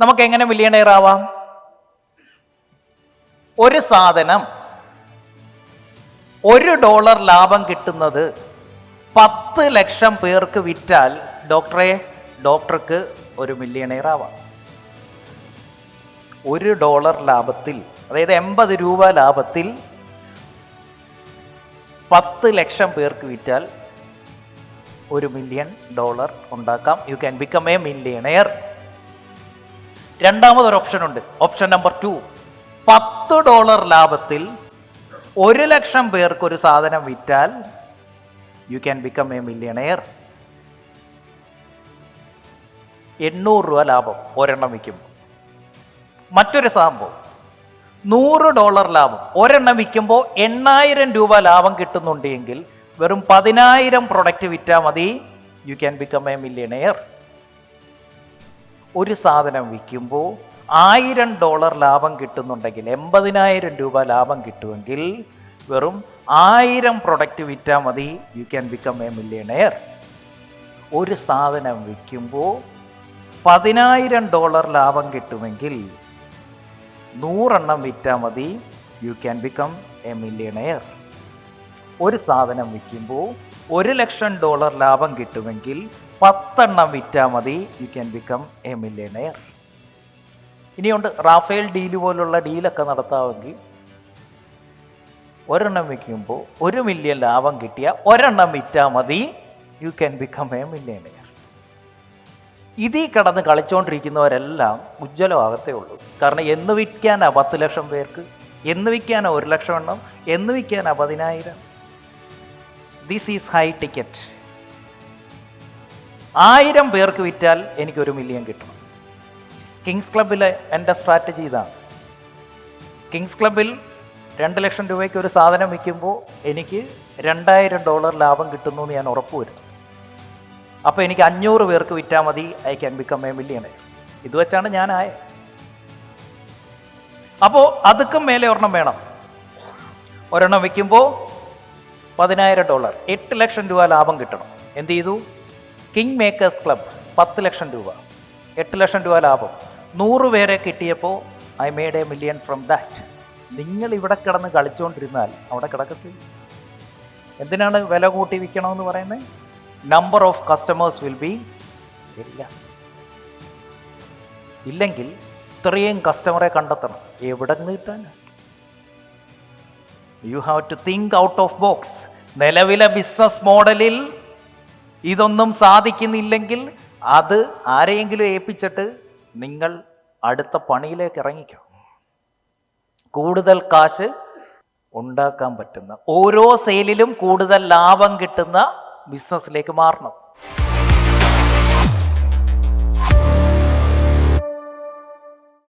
നമുക്ക് എങ്ങനെ മില്യണയർ ആവാം ഒരു സാധനം ഒരു ഡോളർ ലാഭം കിട്ടുന്നത് പത്ത് ലക്ഷം പേർക്ക് വിറ്റാൽ ഡോക്ടറെ ഡോക്ടർക്ക് ഒരു മില്യണയർ ആവാം ഒരു ഡോളർ ലാഭത്തിൽ അതായത് എൺപത് രൂപ ലാഭത്തിൽ പത്ത് ലക്ഷം പേർക്ക് വിറ്റാൽ ഒരു മില്യൺ ഡോളർ ഉണ്ടാക്കാം. You can become a millionaire രണ്ടാമതൊരു ഓപ്ഷൻ ഉണ്ട്. ഓപ്ഷൻ നമ്പർ ടു പത്ത് ഡോളർ ലാഭത്തിൽ ഒരു ലക്ഷം പേർക്ക് ഒരു സാധനം വിറ്റാൽ you can become a millionaire എണ്ണൂറ് രൂപ ലാഭം ഒരെണ്ണം വിൽക്കുമ്പോൾ. മറ്റൊരു സംഭവം. നൂറ് ഡോളർ ലാഭം ഒരെണ്ണം വിൽക്കുമ്പോൾ എണ്ണായിരം രൂപ ലാഭം കിട്ടുന്നുണ്ടെങ്കിൽ വെറും പതിനായിരം പ്രൊഡക്റ്റ് വിറ്റാൽ മതി. You can become a millionaire ഒരു സാധനം വിൽക്കുമ്പോൾ ആയിരം ഡോളർ ലാഭം കിട്ടുന്നുണ്ടെങ്കിൽ എൺപതിനായിരം രൂപ ലാഭം കിട്ടുമെങ്കിൽ വെറും ആയിരം പ്രൊഡക്റ്റ് വിറ്റാൽ മതി. You can become a millionaire ഒരു സാധനം വിൽക്കുമ്പോൾ പതിനായിരം ഡോളർ ലാഭം കിട്ടുമെങ്കിൽ നൂറെണ്ണം വിറ്റാൽ മതി. You can become a millionaire ഒരു സാധനം വിൽക്കുമ്പോൾ ഒരു ലക്ഷം ഡോളർ ലാഭം കിട്ടുമെങ്കിൽ പത്തെണ്ണം വിറ്റാൽ മതി. You can become a millionaire ഇനിയുണ്ട് റാഫേൽ ഡീൽ പോലുള്ള ഡീലൊക്കെ നടത്താമെങ്കിൽ ഒരെണ്ണം വിൽക്കുമ്പോൾ ഒരു മില്യൺ ലാഭം കിട്ടിയ ഒരെണ്ണം വിറ്റാൽ മതി. You can become a millionaire ഇതിൽ കിടന്ന് കളിച്ചുകൊണ്ടിരിക്കുന്നവരെല്ലാം ഉജ്ജ്വലമാകത്തേ ഉള്ളൂ. കാരണം എന്ന് വിൽക്കാനാ പത്ത് ലക്ഷം പേർക്ക് എന്ന് വിൽക്കാനാ ഒരു ലക്ഷം എണ്ണം എന്ന് വിൽക്കാനാ പതിനായിരം. ദിസ് ഈസ് ഹൈ ടിക്കറ്റ് ആയിരം പേർക്ക് വിറ്റാൽ എനിക്ക് ഒരു മില്യൺ കിട്ടണം. കിങ്സ് ക്ലബിലെ എന്റെ സ്ട്രാറ്റജി ഇതാണ്. കിങ്സ് ക്ലബിൽ രണ്ട് ലക്ഷം രൂപയ്ക്ക് ഒരു സാധനം വിൽക്കുമ്പോൾ എനിക്ക് രണ്ടായിരം ഡോളർ ലാഭം കിട്ടുന്നു എന്ന് ഞാൻ ഉറപ്പുവരുത്തും അപ്പോൾ എനിക്ക് അഞ്ഞൂറ് പേർക്ക് വിറ്റാൽ മതി I can become a million ഇത് വെച്ചാണ് ഞാൻ ആയത്. അപ്പോൾ അതുക്കും മേലെ ഒരെണ്ണം വേണം. ഒരെണ്ണം വിൽക്കുമ്പോൾ പതിനായിരം ഡോളർ. എട്ട് ലക്ഷം രൂപ ലാഭം കിട്ടണം. എന്ത് ചെയ്തു? കിങ് മേക്കേഴ്സ് ക്ലബ് പത്ത് ലക്ഷം രൂപ. എട്ട് ലക്ഷം രൂപ ലാഭം. നൂറ് പേരെ കിട്ടിയപ്പോൾ I made a million from that നിങ്ങൾ ഇവിടെ കിടന്ന് കളിച്ചുകൊണ്ടിരുന്നാൽ അവിടെ കിടക്കത്തില്ല. എന്തിനാണ് വില കൂട്ടി വിൽക്കണമെന്ന് പറയുന്നത്? Number of customers will be less ഇല്ലെങ്കിൽ ഇത്രയും കസ്റ്റമറെ കണ്ടെത്തണം. എവിടെ നിന്ന് കിട്ടാനാണ് you have to think out of box നിലവിലെ ബിസിനസ് മോഡലിൽ ഇതൊന്നും സാധിക്കുന്നില്ലെങ്കിൽ അത് ആരെയെങ്കിലും ഏൽപ്പിച്ചിട്ട് നിങ്ങൾ അടുത്ത പണിയിലേക്ക് ഇറങ്ങിക്കോ. കൂടുതൽ കാശ് ഉണ്ടാക്കാൻ പറ്റുന്ന ഓരോ സെയിലിലും കൂടുതൽ ലാഭം കിട്ടുന്ന ബിസിനസ്സിലേക്ക് മാറണം.